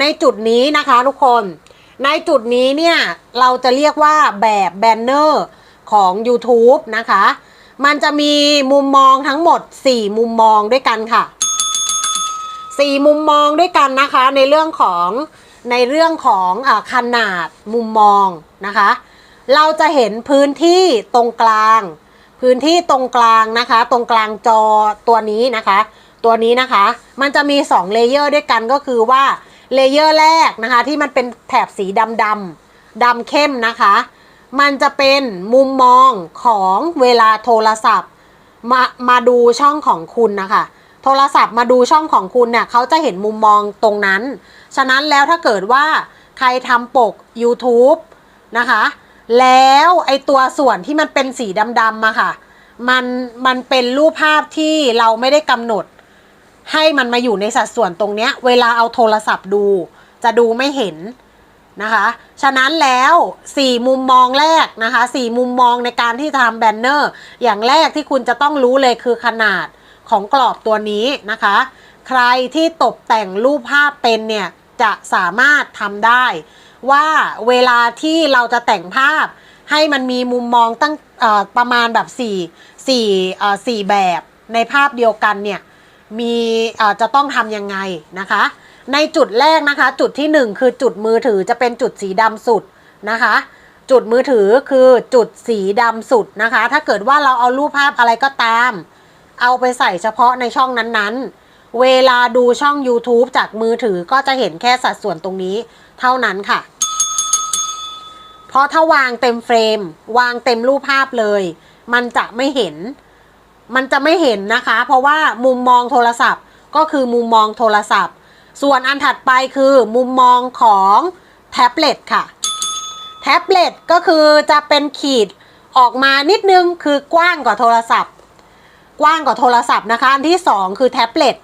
ในจุดนี้นะคะทุกคน ในจุดนี้เนี่ย เราจะเรียกว่าแบบแบนเนอร์ของ YouTube นะคะ มันจะมีมุมมองทั้งหมด 4 มุมมองด้วยกันค่ะ 4 มุมมองด้วยกันนะคะ ในเรื่องของในเรื่องของอขนาดมุมมองนะคะ เราจะเห็นพื้นที่ตรงกลาง พื้นที่ตรงกลางนะคะ ตรงกลางจอตัวนี้นะคะ ตัวนี้นะคะ มันจะมี 2 เลเยอร์ด้วยกันก็คือว่า เลเยอร์แรกนะคะ ที่มันเป็นแถบสีดำดำดำเข้มนะคะ มันจะเป็นมุมมองของเวลาโทรศัพท์ มามาดูช่องของคุณนะคะ โทรศัพท์มาดูช่องของคุณเนี่ยเขาจะเห็นมุมมองตรงนั้น ฉะนั้นแล้วถ้าเกิดว่าใครทำปก YouTube นะคะ แล้วไอตัวส่วนที่มันเป็นสีดำๆมาค่ะ มันมันเป็นรูปภาพที่เราไม่ได้กำหนด ให้มันมาอยู่ในสัดส่วนตรงเนี้ย เวลาเอาโทรศัพท์ดู จะดูไม่เห็นนะคะ ฉะนั้นแล้ว 4 มุมมองแรกนะคะ 4 มุมมองในการที่จะทำแบนเนอร์ อย่างแรกที่คุณจะต้องรู้เลยคือขนาดของกรอบตัวนี้นะคะ ใครที่ตกแต่งรูปภาพเป็นเนี่ย จะสามารถทำได้ ว่าเวลาที่เราจะแต่งภาพ ให้มันมีมุมมองตั้งประมาณแบบ 4 4เอ่อ4แบบในภาพเดียวกันเนี่ย มีจะต้องทำยังไงนะคะ ในจุดแรกนะคะ จุดที่ 1 คือจุดมือถือจะเป็นจุดสีดำสุดนะคะ จุดมือถือคือจุดสีดำสุดนะคะ ถ้าเกิดว่าเราเอารูปภาพอะไรก็ตาม เอาไปใส่เฉพาะในช่องนั้นๆ เวลาดูช่อง YouTube จากมือถือก็จะเห็นแค่สัดส่วนตรงนี้เท่านั้นค่ะ เพราะถ้าวางเต็มเฟรม วางเต็มรูปภาพเลย มันจะไม่เห็น มันจะไม่เห็นนะคะ เพราะว่ามุมมองโทรศัพท์ก็คือมุมมองโทรศัพท์ ส่วนอันถัดไปคือมุมมองของแท็บเล็ตค่ะ แท็บเล็ตก็คือจะเป็นขีดออกมานิดนึงคือกว้างกว่าโทรศัพท์ กว้างกว่าโทรศัพท์นะคะ อันที่ 2 คือแท็บเล็ต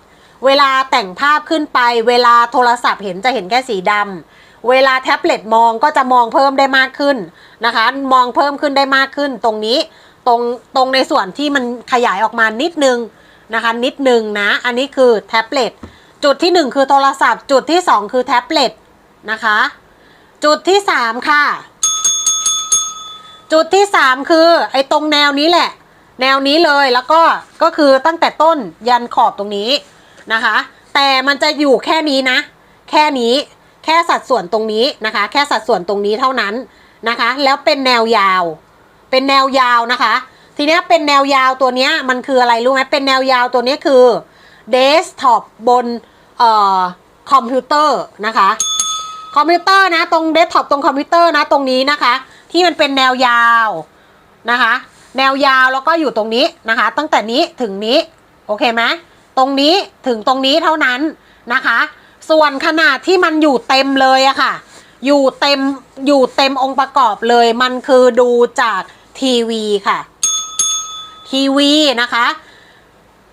เวลาแต่งภาพขึ้นไป เวลาโทรศัพท์เห็นจะเห็นแค่สีดำเวลาแท็บเล็ตมองก็จะมองเพิ่มได้มากขึ้นนะคะ มองเพิ่มขึ้นได้มากขึ้นตรงนี้ ตรงตรงในส่วนที่มันขยายออกมานิดนึงนะคะนิดนึงนะ อันนี้คือแท็บเล็ตจุดที่ 1 คือโทรศัพท์ จุดที่ 2 คือแท็บเล็ตนะคะ จุดที่ 3 ค่ะ จุดที่ 3 คือไอ้ตรงแนวนี้แหละ แนวนี้เลยแล้วก็ก็คือตั้งแต่ต้นยันขอบตรงนี้นะคะ แต่มันจะอยู่แค่นี้นะ แค่นี้แค่สัดส่วนตรงนี้นะคะ แค่สัดส่วนตรงนี้เท่านั้นนะคะ แล้วเป็นแนวยาว เป็นแนวยาวนะคะ ทีนี้เป็นแนวยาวตัวนี้มันคืออะไรรู้ไหมเป็นแนวยาวตัวนี้คือเดสก์ท็อปบนเอ่อคอมพิวเตอร์นะคะ คอมพิวเตอร์นะตรงเดสก์ท็อปตรงคอมพิวเตอร์นะตรงนี้นะคะ ที่มันเป็นแนวยาวนะคะ แนวยาวแล้วก็อยู่ตรงนี้นะคะ ตั้งแต่นี้ถึงนี้โอเคไหมตรงนี้ถึงตรงนี้เท่านั้นนะคะ ส่วนขนาดที่มันอยู่เต็มเลยอะค่ะ อยู่เต็มอยู่เต็มองค์ประกอบเลยมันคือดูจากทีวีค่ะ ทีวีนะคะ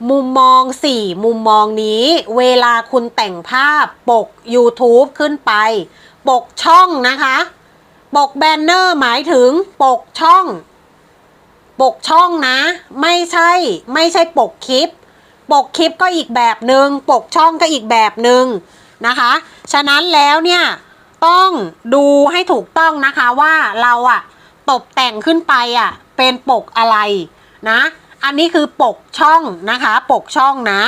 มุมมอง 4 มุมมองนี้ เวลาคุณแต่งภาพปก YouTube ขึ้นไป ปกช่องนะคะ ปกแบนเนอร์หมายถึงปกช่อง ปกช่องนะ ไม่ใช่ ไม่ใช่ปกคลิป ปกคลิปก็อีกแบบหนึง่งปกช่องก็อีกแบบหนึ่งนะคะ ฉะนั้นแล้วเนี่ย ต้องดูให้ถูกต้องนะคะว่าเราอะตกแต่งขึ้นไปอะเป็นปกอะไรนะ อันนี้คือปกช่องนะคะ ปกช่องนะ